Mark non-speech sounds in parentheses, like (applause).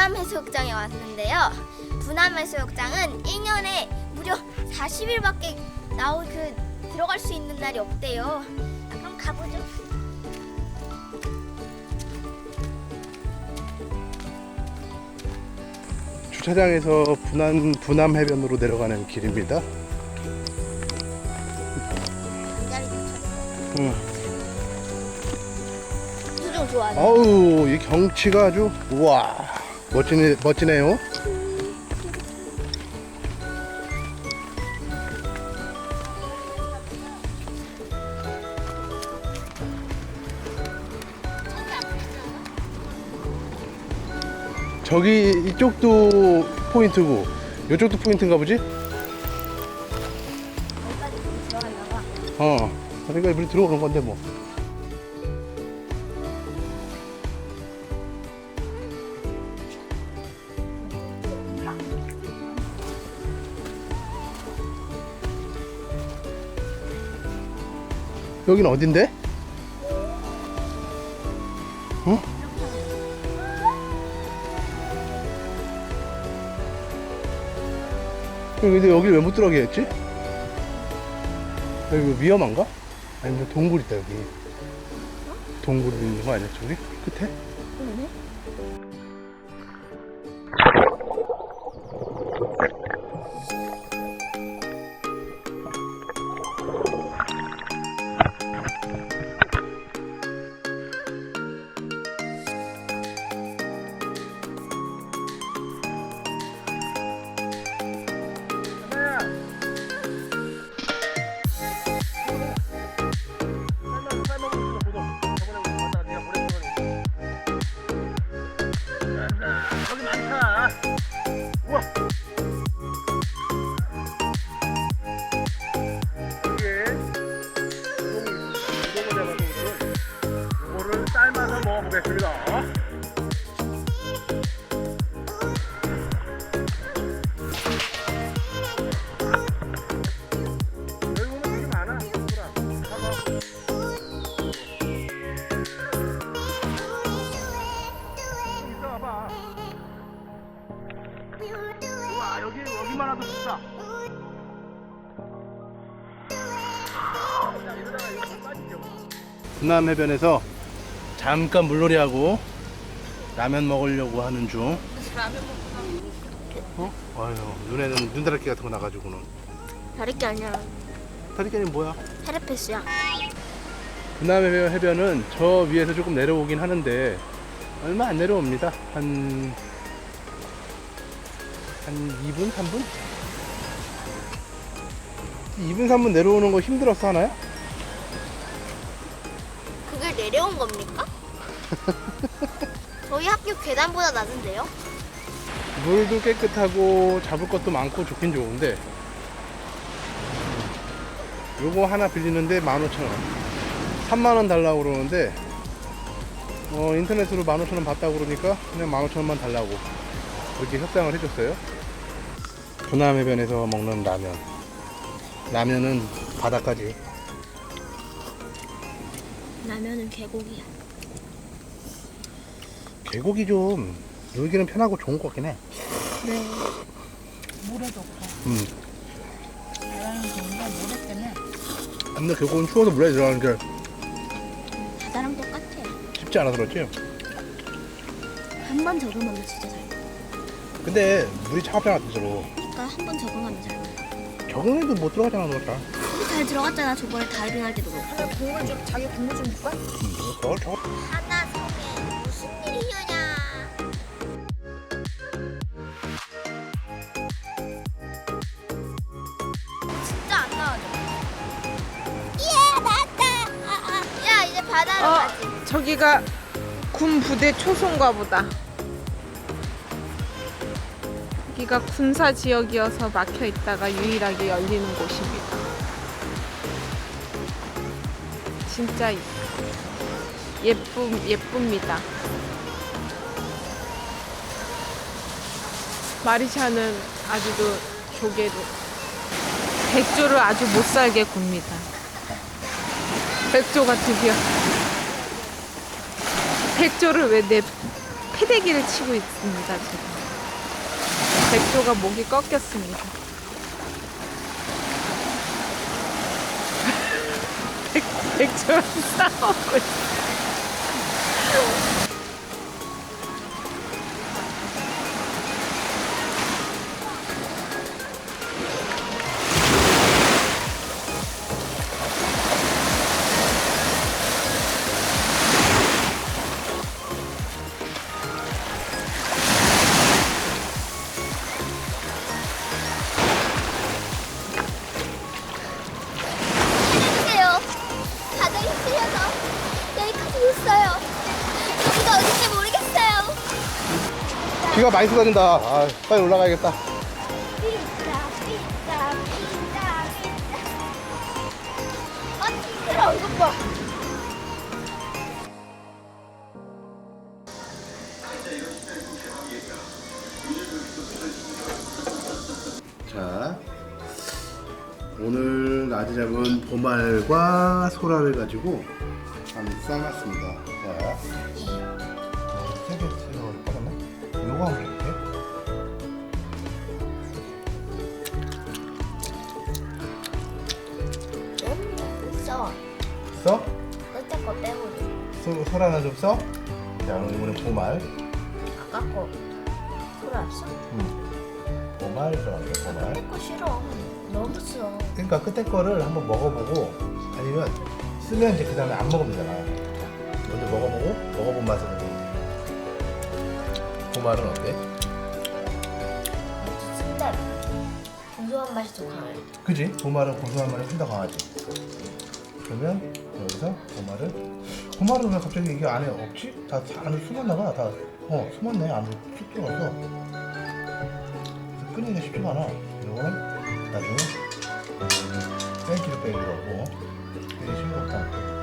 분암 해수욕장에 왔는데요. 분암 해수욕장은 1년에 무려 40일밖에 나오 그 들어갈 수 있는 날이 없대요. 아, 그럼 가보죠. 주차장에서 분남 분남 해변으로 내려가는 길입니다. 응. 수중 좋아하네. 아우 이 경치가 아주 우와 멋지네 멋지네요. 저기 이쪽도 포인트고 이쪽도 포인트인가 보지? 어. 그러니까 우리 들어오는 건데 뭐. 여긴 어딘데? 어? 근데 여기 왜 못 들어가게 했지? 여기 뭐 위험한가? 아니면 동굴 있다 여기 동굴 있는 거 아니야 저기? 끝에? 봐봐. 우와 여기 여기만 와도 좋다. 분남 해변에서 잠깐 물놀이하고 라면 먹으려고 하는 중. (laughs) 어? 아유 눈에는 눈다랗게 같은 거 나가지고는. 다를 게 아니야. 다리까지 뭐야? 분남 해변- 해변은 저 위에서 조금 내려오긴 하는데 얼마 안 내려옵니다. 한, 한 2분, 3분? 2분, 3분 내려오는 거 힘들었어, 하나요? 그게 내려온 겁니까? 저희 학교 계단보다 낮은데요? 물도 깨끗하고 잡을 것도 많고 좋긴 좋은데 요거 하나 빌리는데 15,000원 3만원 달라고 그러는데 어, 인터넷으로 15,000원 받다고 그러니까 그냥 15,000원만 달라고 그렇게 협상을 해줬어요 분남해변에서 먹는 라면 라면은 바닥까지 라면은 계곡이야. 계곡이 좀 놀기는 편하고 좋은 것 같긴 해 네. 물에 좋고 음. 바람이 좋은데 모래 때문에 근데 계곡은 추워서 물에 들어가는 게. 쉽지 않아서 그렇지 한 번 적응하면 진짜 잘 돼. 근데 물이 차갑잖아 스스로 그러니까 한 번 적응하면 잘 돼. 적응해도 못 들어가잖아 너가 잘 근데 잘 들어갔잖아. 저번에 다이빙 할 때도 그렇고. 하나 국물 좀 자기 국물 좀? 저걸 저걸 하나 섬에 무슨 일이냐냐. 진짜 안 나와져. 예, 나왔다. 아, 아. 야, 이제 바다로 어, 가지. 저기가 군 부대 초소인가 보다. 여기가 군사 지역이어서 막혀 있다가 유일하게 열리는 곳입니다. 진짜 예쁨 예쁩니다. 마리샤는 아주도 조개로 백조를 아주 못 살게 굽니다. 백조가 드디어 백조를 왜 내 패대기를 치고 있습니다 지금. 백조가 목이 꺾였습니다. 백, (laughs) 백조랑 싸우고 있어. 비가 많이 쏟아진다. 아, 빨리 올라가야겠다. 삐까 삐까 삐까 삐까. 아 힘들어 이것 봐. 자, 오늘 낮에 잡은 보말과 소라를 가지고 한번 삶았습니다. 자? 한번 해볼게. 음, 써. 써? 끝에 거 빼고 소, 소라는 좀 써? 자, 이번엔 보말. 아까 거 풀었어? 음. 보말 들어갈게, 보말. 거 싫어. 너무 써. 그러니까 끝에 거를 한번 먹어보고 아니면 쓰면 이제 그 다음에 안 먹으면 되잖아. 먼저 먹어보고 먹어본 맛으 로 보말은 어때? 진짜 고소한 맛이 더 강해. 그지? 보말은 고소한 맛이 훨씬 더 강하지. 그러면 여기서 보말을 보말은 왜 갑자기 이게 안에 없지? 다, 다 안에 숨었나 봐. 다 어, 숨었네. 안에 쭉 들어가서 끓이기가 쉽지가 않아. 이거는 나중에 땡기를 빼기로 하고 되게 싱겁다.